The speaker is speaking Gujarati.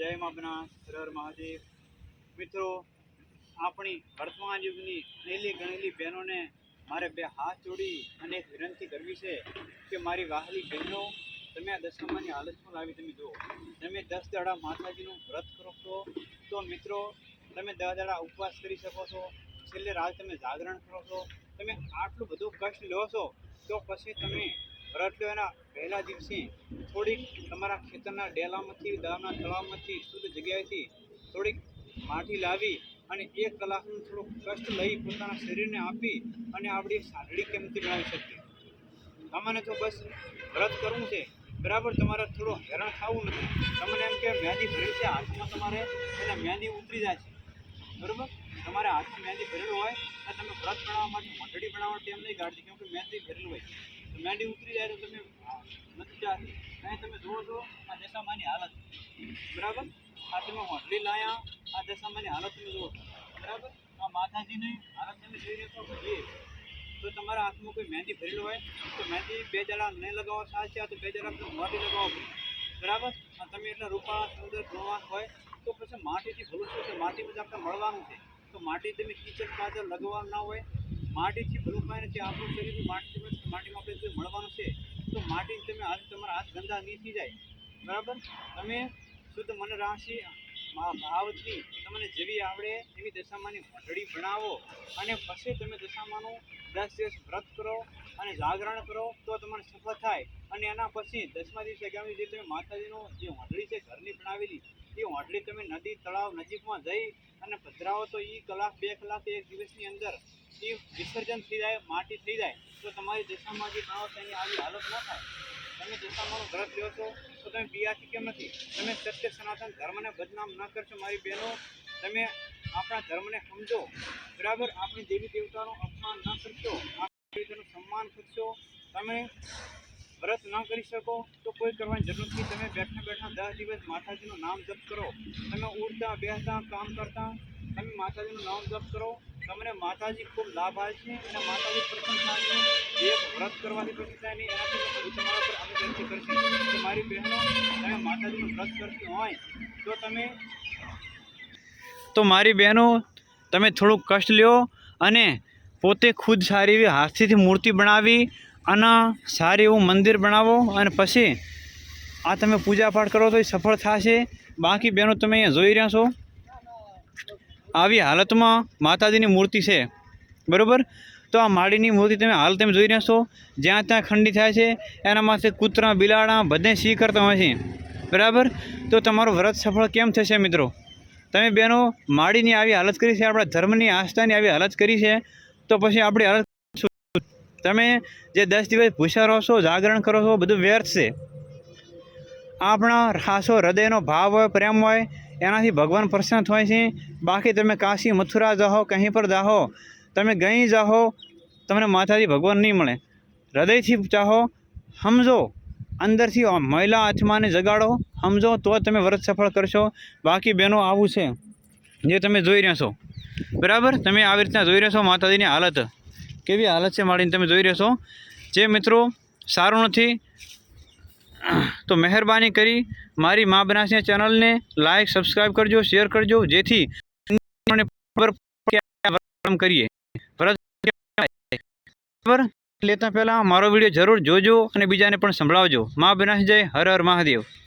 જય મા મહાદેવ. મિત્રો, આપણી વર્તમાન યુગની ગણેલી ગણેલી બહેનોને મારે બે હાથ જોડી અને એક વિનંતી કરવી છે કે મારી વાહલી બહેનો તમે આ દશામાની હાલતમાં લાવી તમે જુઓ. તમે દસ દાડા માતાજીનું વ્રત કરો છો, તો મિત્રો, તમે દસ દાડા ઉપવાસ કરી શકો છો, છેલ્લે રાત તમે જાગરણ કરો છો, તમે આટલું બધું કષ્ટ લો છો, તો પછી તમે વ્રત લો એના પહેલા દિવસે થોડીક તમારા ખેતરના ડેલામાંથી દાવના તળાવમાંથી શુદ્ધ જગ્યાએથી થોડીક માટી લાવી અને એક કલાકનું થોડુંક કષ્ટ લઈ પોતાના શરીરને આપી અને આપણી સાંદડી કેમથી બનાવી શકીએ. તમને તો બસ વ્રત કરવું છે. બરાબર, તમારે થોડું હેરાન થવું નથી. તમને એમ કે મહેંદી ભરેલી છે, હાથમાં તમારે એને મહેંદી ઉતરી જાય છે. બરાબર? તમારે હાથમાં મહેંદી ભરેલું હોય તો તમે વ્રત બનાવવા માટે મંડળી બનાવવા ટાઈમ નહીં કાઢતી કેમ કે ભરેલું હોય. મહેંદી ઉતરી જાય તો તમે નથી જાતી અહીં તમે જુઓ છો આ દશામાની હાલત. બરાબર? આ તમે હોટલી લાયા આ દશામાની હાલત તમે જુઓ બરાબર? આ માતાજીની હાલત તમે જોઈ રહ્યા છો તો તમારા હાથમાં કોઈ મહેંદી ભરેલું હોય, તો મહેંદી બે જણા નહીં લગાવો, સાચી આ તો બે જણા મોઢી લગાવો. બરાબર? તમે એટલા રૂપા સુંદર ગુણવાન હોય, તો પછી માટીથી ભરું છે? માટીમાં જ આપણે મળવાનું છે. તો માટી તમે કિચન પાછળ લગાવવાનું ના હોય માટીથી ભલું કાંઈ નથી આપણું શરીર માટી માટીમાં આપણે મળવાનું છે, તો માટી તમે હાથ તમારા હાથ ગંદા નહીં થઈ જાય. બરાબર? તમે શુદ્ધ મન રાશિ મા- ભાવથી તમને જેવી આવડે એવી દશામાની મંડળી બનાવો અને પછી તમે દશામાનું દસ દિવસ વ્રત કરો અને જાગરણ કરો તો તમને સફળ થાય. અને એના પછી દસમા દિવસે આગામી જે તમે માતાજીનું જે હોંડળી છે ઘરની બનાવેલી, એ હોંડળી તમે નદી તળાવ નજીકમાં જઈ અને પધરાવો તો એ કલાક, બે કલાક, એક દિવસની અંદર એ વિસર્જન થઈ જાય, માટી થઈ જાય. તો તમારી દશામાં જે બનાવો તેની આવી હાલત ન થાય. તમે દશામાનું વ્રત લ્યો છો, તો તમે બિયાથી કેમ નથી? તમે સત્ય સનાતન ધર્મને બદનામ ન કરશો, મારી બહેનો. તમે આપણા ધર્મને સમજો. બરાબર? આપણી દેવી દેવતાનો અપમાન ન કરશો. આપણા દેવતાનું સન્માન કરશો. તમે વ્રત ન કરી શકો, તો કોઈ કરવાની જરૂર નથી. તમે બેઠા બેઠા દસ દિવસ માતાજીનું નામ જપ કરો. તમે ઉડતા, બેસતા, કામ કરતા, તમે માતાજીનું નામ જપ કરો. તમને માતાજી ખૂબ લાભ આપશે અને માતાજી પ્રસન્ન છે જે વ્રત કરવાથી પછી થાય એનાથી તમારા પર અનુગ્રહ કરશે. કે મારી બહેનો, તમે માતાજીનું વ્રત કરતી હોય તો તમે તો મારી બહેનો, તમે થોડુંક કષ્ટ લ્યો અને પોતે ખુદ સારી એવી હાથથી મૂર્તિ બનાવી અને સારું એવું મંદિર બનાવો અને પછી આ તમે પૂજા પાઠ કરો તો એ સફળ થશે. બાકી બહેનો, તમે અહીંયા જોઈ રહ્યા છો. આવી હાલતમાં માતાજીની મૂર્તિ છે. બરાબર? તો આ માળીની મૂર્તિ તમે હાલ તમે જોઈ રહ્યા છો. જ્યાં ત્યાં ખંડી થાય છે, એના માથે કૂતરા, બિલાડા બધે સી કરતા હોય છે. બરાબર? તો તમારું વ્રત સફળ કેમ થશે મિત્રો? તમે બહેનો માળીની આવી હાલત કરી છે, આપણા ધર્મની આસ્થાની આવી હાલત કરી છે, તો પછી આપણી હાલત તમે જે દસ દિવસ ભૂસા રહો છો, જાગરણ કરો છો, બધું વ્યર્થ છે. આપણા ખાસો હૃદયનો ભાવ હોય, પ્રેમ હોય એનાથી ભગવાન પ્રસન્ન થાય છે. બાકી તમે કાશી મથુરા જાઓ કંઈ પર જાઓ, તમે ગઈ જાઓ, તમને માતાજી ભગવાન નહીં મળે. હૃદયથી ચાહો, સમજો, અંદરથી મહિલા આત્માને જગાડો, સમજો, તો તમે વ્રત સફળ કરશો. બાકી બહેનો આવું છે, જે તમે જોઈ રહ્યા છો. બરાબર? તમે આવી રીતના જોઈ રહ્યા છો માતાજીની હાલત. કેવી હાલત છે માળીને તમે જોઈ રહ્યા છો? જે મિત્રો, સારું નથી. તો મહેરબાની કરી મારી મા બનાસની ચેનલને લાઇક સબસ્ક્રાઈબ કરજો શેર કરજો, જેથી કરીએ. લેતા પહેલાં મારો વીડિયો જરૂર જોજો અને બીજાને પણ સંભળાવજો. મા બનાસ જય, હર હર મહાદેવ.